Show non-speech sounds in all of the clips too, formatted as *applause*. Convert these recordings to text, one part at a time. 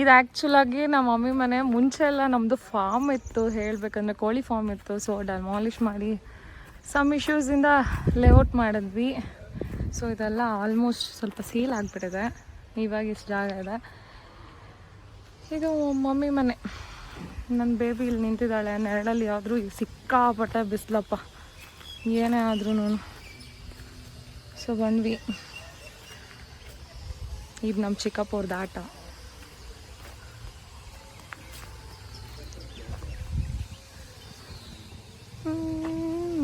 ಇದು ಆ್ಯಕ್ಚುಲಾಗಿ ನಮ್ಮ ಮಮ್ಮಿ ಮನೆ ಮುಂಚೆ ಎಲ್ಲ ನಮ್ಮದು ಫಾರ್ಮ್ ಇತ್ತು, ಹೇಳಬೇಕಂದ್ರೆ ಕೋಳಿ ಫಾರ್ಮ್ ಇತ್ತು. ಸೊ ಡಲ್ಮಾಲಿಶ್ ಮಾಡಿ ಸಮ್ ಇಶ್ಯೂಸಿಂದ ಲೇಔಟ್ ಮಾಡಿದ್ವಿ. ಸೊ ಇದೆಲ್ಲ ಆಲ್ಮೋಸ್ಟ್ ಸ್ವಲ್ಪ ಸೀಲ್ ಆಗಿಬಿಟ್ಟಿದೆ. ಇವಾಗ ಇಷ್ಟು ಜಾಗ ಇದೆ. ಇದು ಮಮ್ಮಿ ಮನೆ ನನ್ನ ಬೇಬಿ ಇಲ್ಲಿ ನಿಂತಿದ್ದಾಳೆ. ನೆರಳಲ್ಲಿ ಆದರೂ ಸಿಕ್ಕಾಪಟ್ಟೆ ಬಿಸಿಲಪ್ಪ. ಏನೇ ಆದ್ರೂ ಸೊ ಬಂದ್ವಿ. ಇದು ನಮ್ಮ ಚಿಕ್ಕಪ್ಪವ್ರದ್ದು ಆಟ ಹ್ಮ್,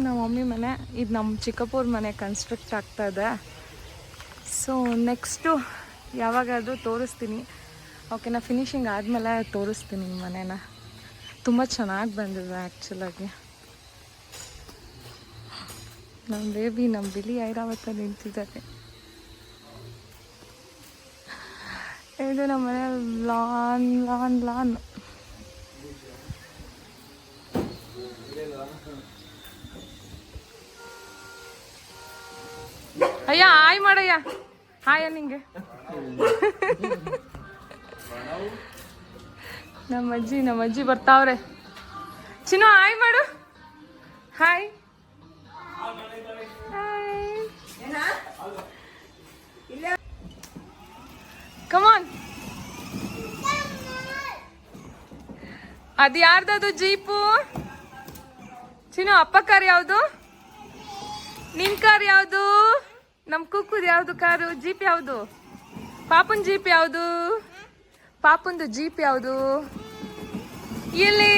ನಮ್ಮ ಮಮ್ಮಿ ಮನೆ ಇದು ನಮ್ಮ ಚಿಕ್ಕಪ್ಪೂರ್ ಮನೆ ಕನ್ಸ್ಟ್ರಕ್ಟ್ ಆಗ್ತಾ ಇದೆ. ಸೊ ನೆಕ್ಸ್ಟು ಯಾವಾಗಾದರೂ ತೋರಿಸ್ತೀನಿ. ಓಕೆನಾ ಫಿನಿಶಿಂಗ್ ಆದಮೇಲೆ ತೋರಿಸ್ತೀನಿ ಮನೇನ. ತುಂಬ ಚೆನ್ನಾಗಿ ಬಂದಿದೆ ಆ್ಯಕ್ಚುಲಾಗಿ ನಮ್ಮ ಬೇಬಿ ನಮ್ಮ ಬಿಳಿ ಐರಾವತ ನಿಂತಿದ್ದಾರೆ. ಇದು ನಮ್ಮ ಮನೆ ಲಾನ್ ಲಾನ್ ಲಾನ್ ಅಯ್ಯ, ಹಾಯ್ ಮಾಡಯ್ಯ. ಹಾಯ ನಿಂಗೆ. ನಮ್ಮ ಅಜ್ಜಿ ನಮ್ಮ ಅಜ್ಜಿ ಬರ್ತಾವ್ರೆ. ಚಿನ್ನು, ಹಾಯ್ ಮಾಡು. ಹಾಯ್. ಕಮಾನ್ ಅದು ಯಾರ್ದದು ಜೀಪು? ಚಿನ್ನು, ಅಪ್ಪ ಕಾರ್ ಯಾವುದು? ನಿನ್ ಕಾರ್ ಯಾವುದು? ನಮ್ ಕುಕ್ಕುದ್ ಯಾವುದು ಕಾರು? ಜೀಪ್ ಯಾವುದು? ಪಾಪನ್ ಜೀಪ್ ಯಾವುದು? ಪಾಪಂದು ಜೀಪ್ ಯಾವುದು? ಇಲ್ಲಿ!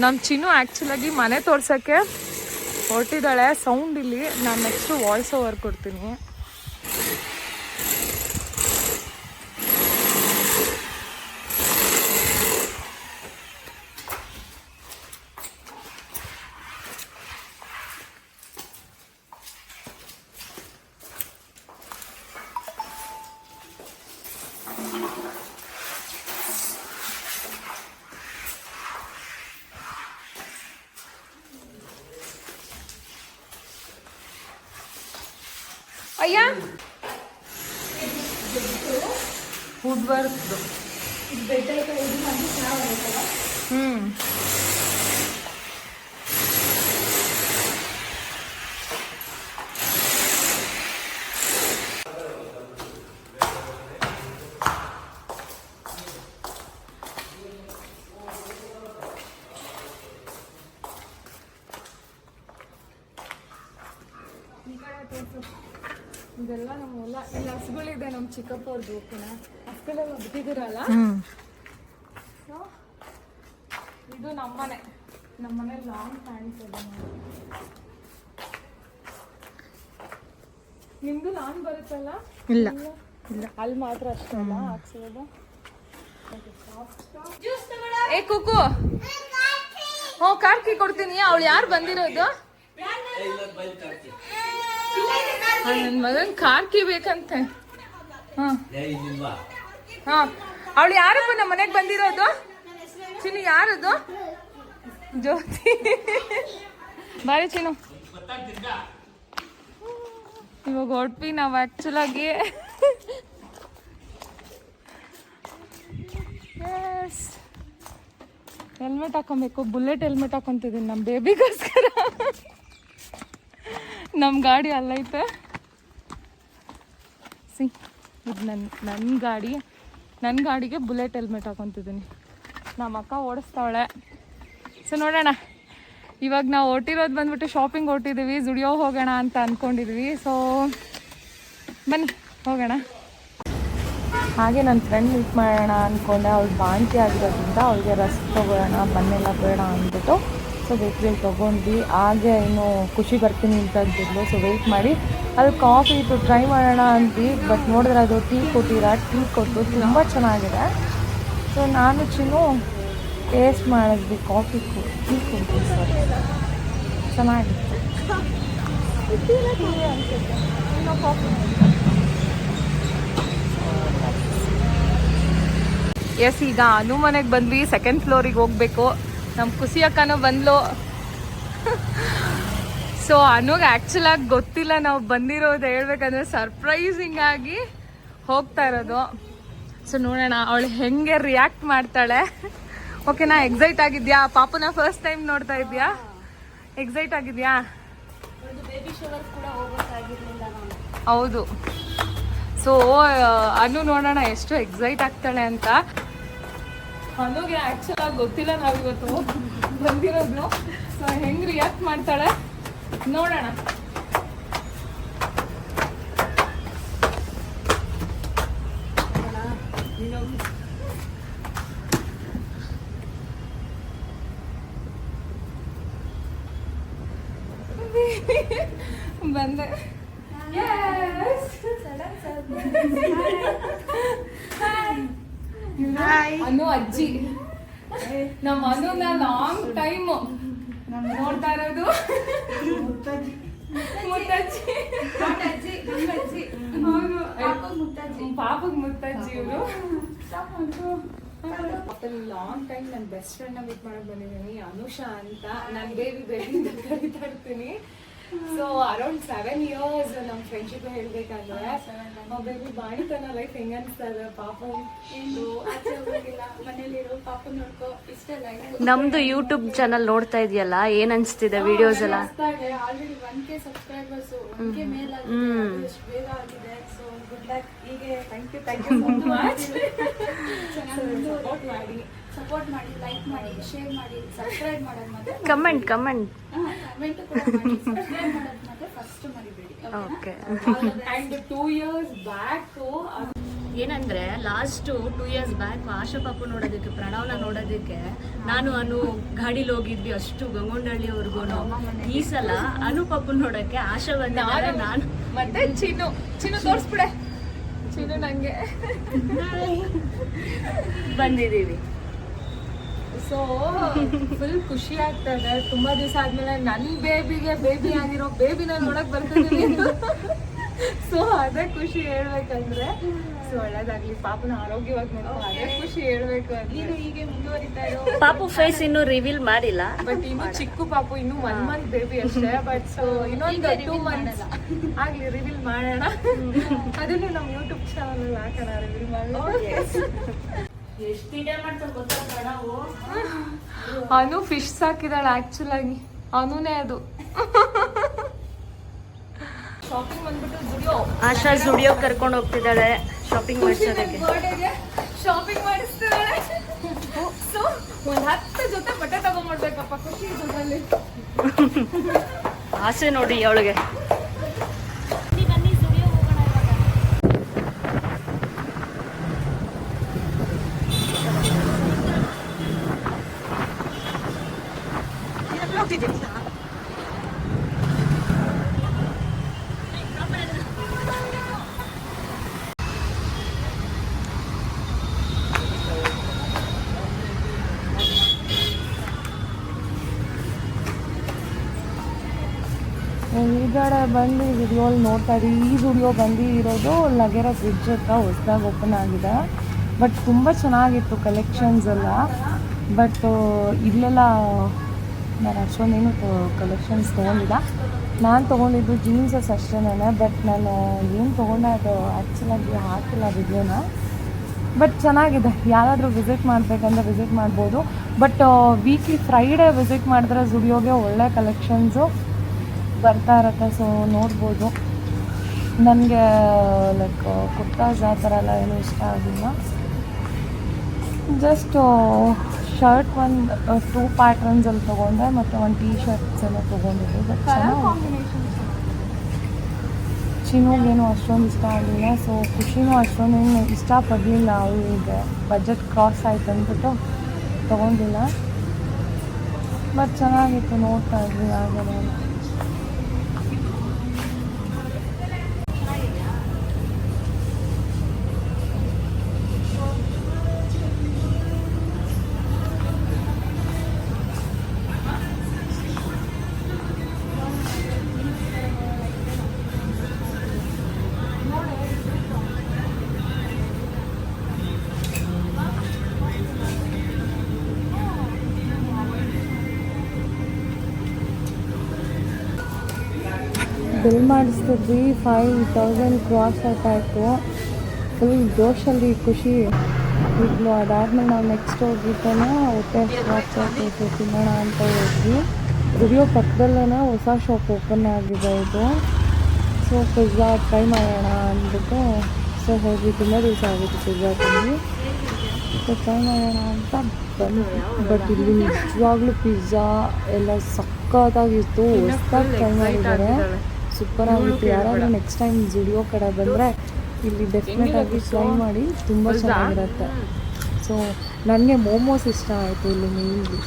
ನಮ್ಮ ನಮ್ ಚಿನ್ನು ಆ್ಯಕ್ಚುಲಾಗಿ ಮನೆ ತೋರ್ಸಕ್ಕೆ ಹೊರಟಿದ್ದಾಳೆ. ಸೌಂಡ್ ಇಲ್ಲಿ. ನಾನು ನೆಕ್ಸ್ಟ್ ವಾಯ್ಸ್ ಓವರ್ ಕೊಡ್ತೀನಿ. ಅಯ್ಯ ವುಡ್ ವರ್ಕ್ ಹ್ಮ್ ಇದೆಲ್ಲ ನಮ್ಮ ಹೊಲ ಇಲ್ಲಿ ಹಸುಗಳಿದೆ ನಮ್ಮ ಚಿಕ್ಕಪ್ಪ ಅವ್ರದ್ದು ಓಕೆನಾ? ಹಸುಗಳೆಲ್ಲ ಬಿಟ್ಟಿದ್ದೀರಲ್ಲ ಸೊ ಇದು ನಮ್ಮನೆ. ನಮ್ಮನೆ ಲಾಂಗ್ ಪ್ಯಾಂಟ್ ಇದೆ ನೋಡಿ. ನಿಮ್ದು ಲಾಂಗ್ ಬರುತ್ತಲ್ಲ? ಇಲ್ಲ. ಇಲ್ಲ. ಅಲ್ಲಿ ಮಾತ್ರ ಅಷ್ಟೇ ಅಲ್ಲ? ಹಾಕ್ಸೋದು? ಏ ಕುಕು ಹ್ಞೂ ಕಾರ್ಕಿ ಕೊಡ್ತೀನಿ. ಅವ್ಳು ಯಾರು ಬಂದಿರೋದು? ನನ್ನ ಮಗನ್ ಕಾರ್ಕಿ ಬೇಕಂತೆ. ಹಾ. ಹಾ. ಅವಳು ಯಾರಪ್ಪ ನಮ್ಮ ಮನೆಗೆ ಬಂದಿರೋದು? ಚಿನ್ನು ಯಾರದು? ಜ್ಯೋತಿ. ಬಾರಿ ಚಿನ್ನು. ಇವಾಗ ಹೊಟ್ವಿ ನಾವು ಆ್ಯಕ್ಚುಲಾಗಿ ಆಗಿ. ಹೆಲ್ಮೆಟ್ ಹಾಕೊಬೇಕು. ಬುಲೆಟ್ ಹೆಲ್ಮೆಟ್ ಹಾಕೊತಿದ್ದೀನಿ ನಮ್ಮ ಬೇಬಿಗೋಸ್ಕರ ನಮ್ಮ ಗಾಡಿ ಅಲ್ಲೈತೆ. ಸಿ, ಇದು ನನ್ನ ನನ್ನ ಗಾಡಿ ನನ್ನ ಗಾಡಿಗೆ ಬುಲೆಟ್ ಹೆಲ್ಮೆಟ್ ಹಾಕೊತಿದ್ದೀನಿ. ನಮ್ಮ ಅಕ್ಕ ಓಡಿಸ್ತಾವಳೆ. ಸೊ, ನೋಡೋಣ. ಇವಾಗ ನಾವು ಹೊಟ್ಟಿರೋದು ಬಂದ್ಬಿಟ್ಟು ಶಾಪಿಂಗ್ ಹೊಟ್ಟಿದ್ದೀವಿ ಜುಡಿಯೋ ಹೋಗೋಣ ಅಂತ ಅಂದ್ಕೊಂಡಿದ್ವಿ ಸೊ ಬನ್ನಿ, ಹೋಗೋಣ. ಹಾಗೆ ನನ್ನ ಫ್ರೆಂಡ್ ಮೀಟ್ ಮಾಡೋಣ ಅಂದ್ಕೊಂಡೆ ಅವಳು ಬಾಂತಿ ಆಗಿರೋದ್ರಿಂದ ಅವಳಿಗೆ ರಸ್ ತೊಗೊಳ್ಳೋಣ ಬನ್ನೆಲ್ಲ ಬೇಡ ಅಂದ್ಬಿಟ್ಟು. ಸೊ ಬೇಕ್ರಿಯಲ್ಲಿ ತೊಗೊಂಡ್ವಿ. ಹಾಗೆ ಏನು ಖುಷಿ ಬರ್ತೀನಿ ಅಂತ ಅಂತಿದ್ಲು. ಸೊ ವೆಯ್ಟ್ ಮಾಡಿ. ಅಲ್ಲಿ ಕಾಫಿ ಇತ್ತು. ಟ್ರೈ ಮಾಡೋಣ ಅಂದ್ವಿ. ಬಟ್ ನೋಡಿದ್ರೆ ಅದು ಟೀ ಕೊಟ್ಟಿರ ಟೀ ಕೊಟ್ಟು ತುಂಬ ಚೆನ್ನಾಗಿದೆ. ಸೊ ನಾನು ಚಿನ್ನು ಟೇಸ್ಟ್ ಮಾಡಿದ್ವಿ. ಕಾಫಿ ಟೀ ಕೊಟ್ಟು ಸರ್ ಚೆನ್ನಾಗಿತ್ತು. ಎಸ್ ಈಗ ಅನು ಮನೆಗೆ ಬಂದ್ವಿ ಸೆಕೆಂಡ್ ಫ್ಲೋರಿಗೆ ಹೋಗ್ಬೇಕು. ನಮ್ಮ ಖುಷಿ ಅಕ್ಕನೂ ಬಂದ್ಲು. ಸೊ ಅನೋಗ ಆ್ಯಕ್ಚುಲ್ ಆಗಿ ಗೊತ್ತಿಲ್ಲ ನಾವು ಬಂದಿರೋದು ಹೇಳ್ಬೇಕಂದ್ರೆ ಸರ್ಪ್ರೈಸಿಂಗ್ ಆಗಿ ಹೋಗ್ತಾ ಇರೋದು. ಸೊ ನೋಡೋಣ ಅವಳು ಹೆಂಗೆ ರಿಯಾಕ್ಟ್ ಮಾಡ್ತಾಳೆ. ಓಕೆನಾ ಎಕ್ಸೈಟ್ ಆಗಿದ್ಯಾ? ಪಾಪನ ಫಸ್ಟ್ ಟೈಮ್ ನೋಡ್ತಾ ಇದ್ಯಾ? ಎಕ್ಸೈಟ್ ಆಗಿದ್ಯಾ? ಹೌದು. ಸೊ ಅನು ನೋಡೋಣ ಎಷ್ಟು ಎಕ್ಸೈಟ್ ಆಗ್ತಾಳೆ ಅಂತ. ಅನುಗೆ ಆ್ಯಕ್ಚುಲ್ ಆಗಿ ಗೊತ್ತಿಲ್ಲ ನಾವಿವತ್ತು ಬಂದಿರೋದು. ಸೊ ಹೆಂಗೆ ರಿಯಾಕ್ಟ್ ಮಾಡ್ತಾಳೆ? ನೋಡೋಣ. ಬಂದೆ. ಅನು ಅಜ್ಜಿ. ನಮ್ಮ ಅನುನ ಲಾಂಗ್ ಟೈಮ್ ನೋಡ್ತಾ ಇರೋದು. ಮುತ್ತಜ್ಜಿ. ಪಾಪಗ್ ಮುತ್ತಜ್ಜಿ ಇವರು. ಲಾಂಗ್ ಟೈಮ್ ನನ್ನ ಬೆಸ್ಟ್ ಫ್ರೆಂಡ್ನ ಮೀಟ್ ಮಾಡಕ್ ಬಂದಿದ್ದೀನಿ. ಅನುಷಾ ಅಂತ ನಾನು ಬೇಬಿ ಬೇಬಿ ಅಂತ ಕರಿತಾ ಇರ್ತೀನಿ. ಸೊ ಅರೌಂಡ್ ಸೆವೆನ್ ಇಯರ್ಸ್ ನಮ್ಮ ಫ್ರೆಂಡ್ಶಿಪ್ ಹೇಳ್ಬೇಕಂದ್ರೆ ಬೇಬಿ ಬಾಣಿತನ ಲೈಫ್ ಹೆಂಗ ಅನ್ಸ್ತದೆ ಪಾಪ? ಏನು ಆಚೆ ಹೋಗಿಲ್ಲ. ಮನೇಲಿರೋ ಪಾಪ ನೋಡ್ಕೋ ಇಷ್ಟ ಲೈಫ್ ನಮ್ದು ಯೂಟ್ಯೂಬ್ ಚಾನಲ್ ನೋಡ್ತಾ ಇದೆಯಲ್ಲ ಏನ್ ಅನ್ಸ್ತಿದೆ ವಿಡಿಯೋಸ್ ಎಲ್ಲ? Already one K subscribers one K ಮೇಲ್ ಆಗಿದೆ ಎಷ್ಟು ಬೇಗ ಆಗಿದೆ. ಸೊ ಗುಡ್ ಲಕ್ ಹೀಗೆ thank you thank you so much ಚೆನ್ನಾಗಿ ಸಪೋರ್ಟ್ ಮಾಡಿ. ಸಪೋರ್ಟ್ ಮಾಡಿ ಲೈಕ್ ಮಾಡಿ ಶೇರ್ ಮಾಡಿ ಸಬ್ಸ್ಕ್ರೈಬ್ ಮಾಡೋದು ಮತ್ತೆ ಕಮೆಂಟ್ ಕಮೆಂಟ್ ಕಮೆಂಟ್ ಕೂಡ ಮಾಡಿ ಸಬ್ಸ್ಕ್ರೈಬ್ ಮಾಡೋದು ಮತ್ತೆ ಫಸ್ಟ್ ಮರಿಬೇಡಿ ಓಕೆ ಅಂಡ್ 2 ಇಯರ್ಸ್ ಬ್ಯಾಕ್ ಏನಂದ್ರೆ last two years back Asha ಪಾಪು ನೋಡೋದಕ್ಕೆ ಪ್ರಣವ್ನ ನೋಡೋದಕ್ಕೆ ನಾನು ಅನು ಗಾಡಿಲಿ ಹೋಗಿದ್ವಿ ಅಷ್ಟು ಗಂಗೊಂಡಳ್ಳಿವರೆಗೂ ಈ ಸಲ ಅನು ಪಾಪು ನೋಡಕ್ಕೆ ಆಶಾ ಬಂದೆ ನಾನು ಮತ್ತೆ ಚಿನ್ನು. ಚಿನ್ನು ತೋರಿಸ್ಬಿಡೆ. ಚಿನ್ನು ನಂಗೆ. ಬಂದಿದ್ದೀವಿ. ಸೊ ಫುಲ್ ಖುಷಿ ಆಗ್ತಾ ಇದೆ. ತುಂಬಾ ದಿವಸ ಆದ್ಮೇಲೆ ನನ್ ಬೇಬಿಗೆ ಬೇಬಿ ಆಗಿರೋ ಬೇಬಿನ ನೋಡಕ್ ಬರ್ತೀನಿ ಸೊ ಅದೇ ಖುಷಿ ಹೇಳ್ಬೇಕಂದ್ರೆ ಸೊ ಒಳ್ಳೇದಾಗ್ಲಿ. ಪಾಪನ ಆರೋಗ್ಯವಾಗಿ ನೋಡ್ಕೊ ಅದೇ ಖುಷಿ ಹೇಳ್ಬೇಕು ನೀನು ಹೀಗೆ ಮುಂದುವರಿತಾ ಇರೋ ಪಾಪು ಫೇಸ್ ಇನ್ನೂ ರಿವೀಲ್ ಮಾಡಿಲ್ಲ. ಬಟ್ ಇನ್ನು ಚಿಕ್ಕ ಪಾಪು ಇನ್ನು ಒನ್ ಮಂತ್ ಬೇಬಿ ಅಷ್ಟೇ. ಬಟ್ ಸೊ ಇನ್ನೊಂದು ಟೂ ಮಂತ್ಸ್ ಆಗ್ಲಿ ರಿವೀಲ್ ಮಾಡೋಣ. ಅದನ್ನು ನಮ್ಮ ಯೂಟ್ಯೂಬ್ ಚಾನಲ್ ಹಾಕೋಣ ರಿವೀಲ್ ಮಾಡೋಣ. *laughs* ಅನು ಫಿಶ್ ಸಾಕಿದಾಳೆ ಆಕ್ಚುಲ್ ಆಗಿ. ಅನುನೇ ಅದು. ಶಾಪಿಂಗ್ ಬಂದ್ಬಿಟ್ಟು ಜುಡಿಯೋ ಆಶಾ ಜುಡಿಯೋ ಕರ್ಕೊಂಡು ಹೋಗ್ತಿದ್ದಾಳೆ ಶಾಪಿಂಗ್ ಮಾಡ್ಸೋದಕ್ಕೆ. ಶಾಪಿಂಗ್ ಮಾಡಿಸ್ತಿದ್ದಾಳೆ. ಸೊ ಒಂದ್ ಹತ್ತು ಜೊತೆ ಬಟ್ಟೆ ತಗೊಂಡ್ಬಿಡ್ಬೇಕಪ್ಪ ಖುಷಿ ಇದ್ರಲ್ಲಿ. ಆಸೆ ನೋಡಿ ಅವಳಿಗೆ. ಕಡೆ ಬಂದು ವಿಡಿಯೋಲ್ ನೋಡ್ತಾ ಇದ್ದೀವಿ ಈ ವಿಡಿಯೋ ಬಂದು ಇರೋದು ಲಗೇರ ಬ್ರಿಡ್ಜ್ ಹತ್ರ ಹೊಸದಾಗಿ ಓಪನ್ ಆಗಿದೆ. ಬಟ್ ತುಂಬ ಚೆನ್ನಾಗಿತ್ತು ಕಲೆಕ್ಷನ್ಸ್ ಎಲ್ಲ. ಬಟ್ ಇಲ್ಲೆಲ್ಲ ನಾನು ಅಷ್ಟೊಂದೇನು ಕಲೆಕ್ಷನ್ಸ್ ತೊಗೊಂಡಿಲ್ಲ. ನಾನು ತೊಗೊಂಡಿದ್ದು ಜೀನ್ಸಸ್ ಅಷ್ಟೇನೆ ಬಟ್ ನಾನು ಏನು ತೊಗೊಂಡೆ ಅದು ಆ್ಯಕ್ಚುಲಾಗಿ ಹಾಕಿಲ್ಲ ವಿಡಿಯೋನ ಬಟ್ ಚೆನ್ನಾಗಿದೆ. ಯಾರಾದರೂ ವಿಸಿಟ್ ಮಾಡಬೇಕಂದ್ರೆ ವಿಸಿಟ್ ಮಾಡ್ಬೋದು. ಬಟ್ ವೀಕ್ಲಿ ಫ್ರೈಡೇ ವಿಸಿಟ್ ಮಾಡಿದ್ರೆ ಜುಡಿಯೋಗೆ ಒಳ್ಳೆ ಕಲೆಕ್ಷನ್ಸು ಬರ್ತಾ ಇರತ್ತೆ. ಸೊ ನೋಡ್ಬೋದು. ನನಗೆ ಲೈಕ್ ಕುರ್ತಾಸ್ ಆ ಥರ ಎಲ್ಲ ಏನು ಇಷ್ಟ ಆಗಿಲ್ಲ. ಜಸ್ಟ್ ಶರ್ಟ್ ಒಂದು ಟೂ ಪ್ಯಾಟ್ರನ್ಸಲ್ಲಿ ತೊಗೊಂಡೆ ಮತ್ತೆ ಒಂದು ಟೀ ಶರ್ಟ್ಸ್ ಎಲ್ಲ ತೊಗೊಂಡಿದ್ದೆ. ಬಟ್ ಚೆನ್ನಾಗಿ ಚಿನ್ನೋಗೇನು ಅಷ್ಟೊಂದು ಇಷ್ಟ ಆಗಲಿಲ್ಲ. ಸೊ ಖುಷಿನೂ ಅಷ್ಟೊಂದೇನು ಇಷ್ಟಪಡಲಿಲ್ಲ. ಅವಳಿಗೆ ಬಜೆಟ್ ಕ್ರಾಸ್ ಆಯ್ತು ಅಂದ್ಬಿಟ್ಟು ತೊಗೊಂಡಿಲ್ಲ. ಬಟ್ ಚೆನ್ನಾಗಿತ್ತು ನೋಡ್ತಾ ಇದ್ವಿ ಆಗಲ್ಲ ಬಿಲ್ ಮಾಡಿಸ್ತಿದ್ವಿ ಫೈವ್ ತೌಸಂಡ್ ಕ್ರಾಸ್ ಆಯಿತು ಫುಲ್ ಜೋಶಲ್ಲಿ ಖುಷಿ. ಈಗ ಅದಾದ್ಮೇಲೆ ನಾವು ನೆಕ್ಸ್ಟ್ ಹೋಗಿದ್ದಾನೆ ಹೊಟ್ಟೆ ಆಗ್ತಾಯಿತ್ತು ತಿನ್ನೋಣ ಅಂತ ಹೋದ್ವಿ. ಗುಡಿಯೋ ಪಕ್ಕದಲ್ಲೇ ಹೊಸ ಶಾಪ್ ಓಪನ್ ಆಗಿದೆ ಇದು. ಸೊ ಪಿಜ್ಜಾ ಟ್ರೈ ಮಾಡೋಣ ಅಂದ್ಬಿಟ್ಟು ಸೊ ಹೋಗಿ ತುಂಬ ದಿವಸ ಆಗಿತ್ತು ಪಿಜ್ಜಾ ತಿಂದು ಸೊ ಟ್ರೈ ಮಾಡೋಣ ಅಂತ ಬಂದು ಬಟ್ ಇಲ್ಲಿ ನಿಜವಾಗ್ಲೂ ಪಿಜ್ಜಾ ಎಲ್ಲ ಸಕ್ಕತ್ತಾಗಿತ್ತು ಹೊಸ್ದಾಗಿ ಟ್ರೈ ಮಾಡಿದ್ದಾರೆ. ಸೂಪರ್ ಆಗಿತ್ತು. ಯಾರಾದರೂ ನೆಕ್ಸ್ಟ್ ಟೈಮ್ ಜುಡಿಯೋ ಕಡೆ ಬಂದರೆ ಇಲ್ಲಿ ಡೆಫಿನೆಟ್ ಆಗಿ ಟ್ರೈ ಮಾಡಿ ತುಂಬ ಚೆನ್ನಾಗಿರುತ್ತೆ. ಸೊ ನನಗೆ ಮೋಮೋಸ್ ಇಷ್ಟ ಆಯಿತು ಇಲ್ಲಿ ಮೇಯ್ನ್ಲಿ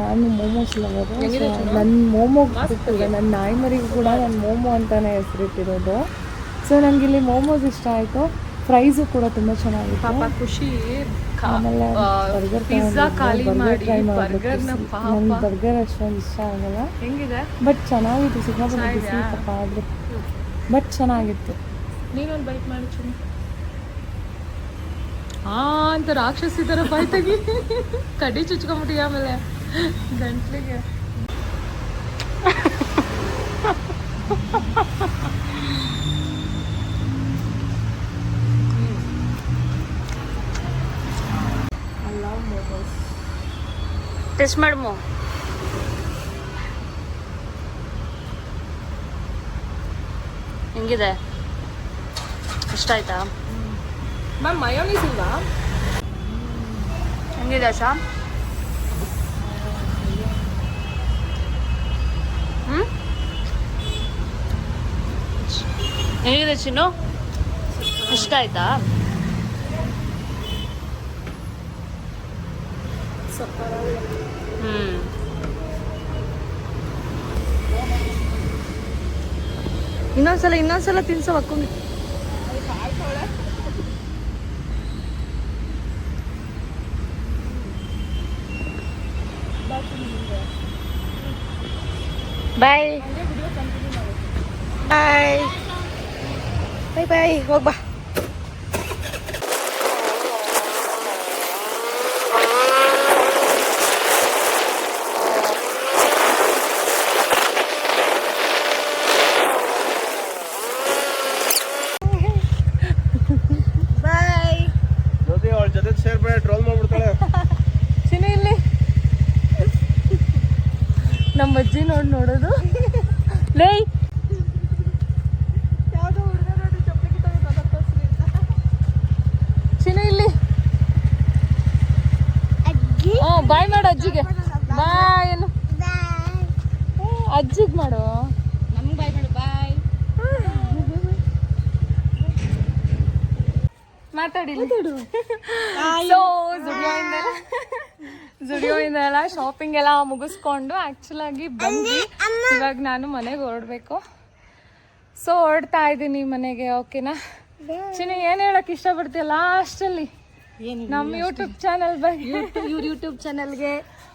ನಾನು ಮೋಮೋಸ್ ಲವರು ನನ್ನ ಮೋಮೋ ಗೊತ್ತಿಲ್ಲ. ನನ್ನ ನಾಯಿ ಮರಿಗೂ ಕೂಡ ನಾನು ಮೋಮೋ ಅಂತಲೇ ಹೆಸರಿಟ್ಟಿರೋದು. ಸೊ ನನಗಿಲ್ಲಿ ಮೋಮೋಸ್ ಇಷ್ಟ ಆಯಿತು. ಪ್ರೈಸು ಕೂಡ ತುಂಬ ಚೆನ್ನಾಗಿತ್ತು. ಪಾಪ ಖುಷಿ. ಆಮೇಲೆ ಬರ್ಗರ್ ಪಿಜ್ಜಾ ಖಾಲಿ ಮಾಡಿ ಬರ್ಗರ್ನ ನನಗೆ ಬರ್ಗರ್ ಅಷ್ಟೊಂದು ಇಷ್ಟ ಆಗಲ್ಲ. ಹೆಂಗಿದೆ? ಬಟ್ ಚೆನ್ನಾಗಿತ್ತು. ಸಿಕ್ಕಾಪಟ್ಟೆ ಬಿಸಿ ಪಾಪ ಆದ್ರೆ. ಬಟ್ ಚೆನ್ನಾಗಿತ್ತು. ನೀನೊಂದು ಬೈಟ್ ಮಾಡಿ ಚುನಿ ಆ ಅಂತ ರಾಕ್ಷಸಿ ಥರ ಬಾಯ್ ತೆಗಿ ಕಡಿ ಚುಚ್ಕೊಂಬಿಟ್ಟಿ ಆಮೇಲೆ? ಗಂಟ್ಲಿಗೆ. ಟೆಸ್ಟ್ ಮಾಡಮು. ಹೆಂಗಿದೆ? ಇಷ್ಟ ಆಯ್ತಾ? ಮ್ಯಾಮ್ ಮಯೋನೀಸ್ ಇಲ್ವಾ? ಹೆಂಗಿದೆ ಆಶಾ? ಹ್ಮ್? ಹೆಂಗಿದೆ ಚಿನ್ನು? ಇಷ್ಟ ಆಯ್ತಾ? ಹ್ಮ್ ಇನ್ನೊಂದ್ಸಲ ಇನ್ನೊಂದ್ಸಲ ತಿನ್ಸೋ ಅಕ್ಕಂಗೆ ಬಾಯ್ ಬಾಯ್ ಬಾಯ್ ಬಾಯ್ ಹೋಗ್ಬಾ ಬಾಯ್ ಜ್ಯೋತಿ ಅವಳ ಜೊತೆ ಸೇರ್ಬೇಡ ಟ್ರೋಲ್ ಮಾಡ್ಬಿಡ್ತಾಳೆ ಚಿನಿ ಇಲ್ಲಿ ನಮ್ಮ ಅಜ್ಜಿ ನೋಡಿ ನೋಡೋದು ಲೇ ಚಿನು ಇಲ್ಲಿ ಹ್ಞೂ ಬಾಯ್ ಮಾಡು ಅಜ್ಜಿಗೆ ಬಾಯ್ ಏನು ಅಜ್ಜಿಗೆ ಮಾಡು. ನಮ್ಗೆ ಬಾಯ್ ಮಾಡು ಬಾಯ್ ಮಾತಾಡಿ. ಸೊ ಜುಡಿಯೋಯಿಂದ ಜುಡಿಯೋಯಿಂದ ಎಲ್ಲ ಶಾಪಿಂಗ್ ಎಲ್ಲ ಮುಗಿಸ್ಕೊಂಡು ಆ್ಯಕ್ಚುಲಾಗಿ ಆಗಿ ಬಂದ್ವಿ. ಇವಾಗ ನಾನು ಮನೆಗೆ ಹೊರಡ್ಬೇಕು. ಸೊ ಹೊರಡ್ತಾ ಇದ್ದೀನಿ ಮನೆಗೆ ಓಕೆನಾ ಚಿನ್ನ ಏನು ಹೇಳಕ್ ಇಷ್ಟಪಡ್ತೀಯ ಲಾಸ್ಟಲ್ಲಿ ನಮ್ಮ ಯೂಟ್ಯೂಬ್ ಚಾನಲ್ ಇವ್ರ ಯೂಟ್ಯೂಬ್ ಚಾನಲ್ಗೆ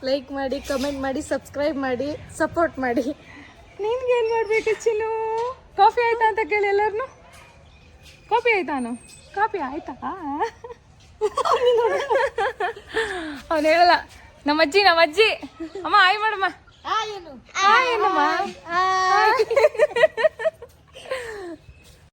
ಲೈಕ್ ಮಾಡಿ ಕಮೆಂಟ್ ಮಾಡಿ ಸಬ್ಸ್ಕ್ರೈಬ್ ಮಾಡಿ ಸಪೋರ್ಟ್ ಮಾಡಿ. ನಿನ್ಗೆ ಏನು ಮಾಡಬೇಕು ಚಿನ್ನು? ಕಾಫಿ ಆಯ್ತಾ ಅಂತ ಕೇಳಿ ಎಲ್ಲರನ್ನು ಕಾಫಿ ಆಯ್ತಾನು ಕಾಫಿ ಆಯ್ತಾ? ಅವ್ನು ಹೇಳಲ್ಲ ನಮ್ಮ ಅಜ್ಜಿ ನಮ್ಮ ಅಜ್ಜಿ. ಅಮ್ಮ ಆಯ್ ಮಾಡಮ್ಮ. ಏನು ಆಯ್ ಏನಮ್ಮ